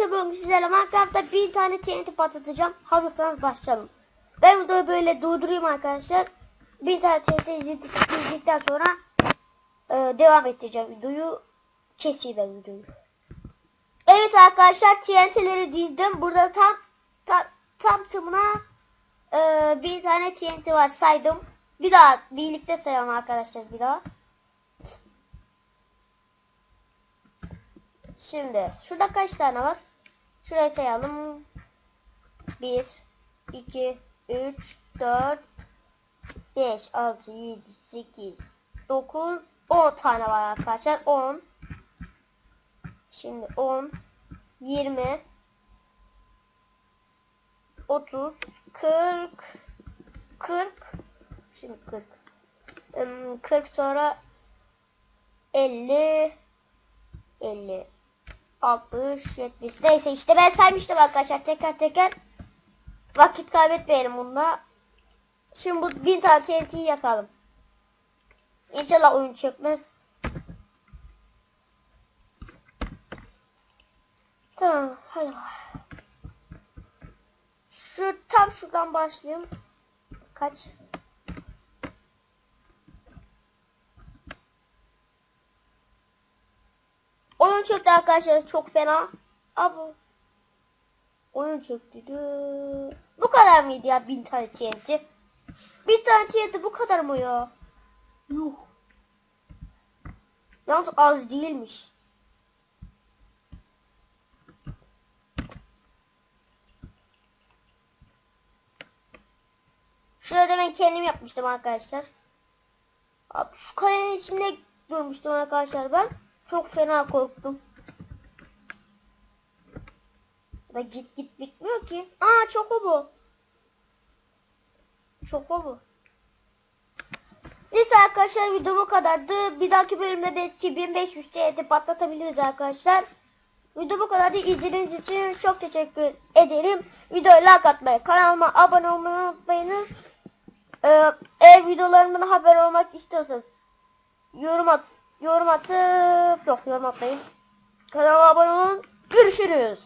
arkadaşlar bugün sizlerle Minecraft'ta bir tane TNT patlatacağım. Hazırsanız başlayalım. Ben videoyu böyle durdurayım arkadaşlar. Bir tane TNT izledik- izledikten sonra e, devam ettireceğim videoyu. Keseyim ben videoyu. Evet arkadaşlar TNT'leri dizdim. Burada tam tam, tam tımına e, bir tane TNT var saydım. Bir daha birlikte sayalım arkadaşlar bir daha. Şimdi şurada kaç tane var? Şuraya sayalım. 1 2 3 4 5 6 7 8 9 10 tane var arkadaşlar. 10 Şimdi 10 20 30 40 40 Şimdi 40 Im, 40 sonra 50 50 60 70 neyse işte ben saymıştım arkadaşlar. Teker teker vakit kaybetmeyelim bunda şimdi bu bin tane TNT'yi yakalım. İnşallah oyun çökmez. Tamam hadi şu tam şuradan başlayayım. Kaç Oyun çöktü arkadaşlar çok fena. Abi. Oyun çöktü. Bu kadar mıydı ya bin tane TNT? Bir tane TNT bu kadar mı ya? Yuh. Yalnız az değilmiş. Şurada ben kendim yapmıştım arkadaşlar. Abi şu kayanın içinde durmuştum arkadaşlar ben. Çok fena korktum. Da git git bitmiyor ki. Aa çok o bu. Çok o bu. Neyse arkadaşlar video bu kadardı. Bir dahaki bölümde belki 1500 TL'de patlatabiliriz arkadaşlar. Video bu kadardı. İzlediğiniz için çok teşekkür ederim. Videoya like atmayı, kanalıma abone olmayı unutmayınız. Ee, eğer videolarımdan haber olmak istiyorsanız yorum at yorum atıp yok yorum atmayın. Kanala abone olun. Görüşürüz.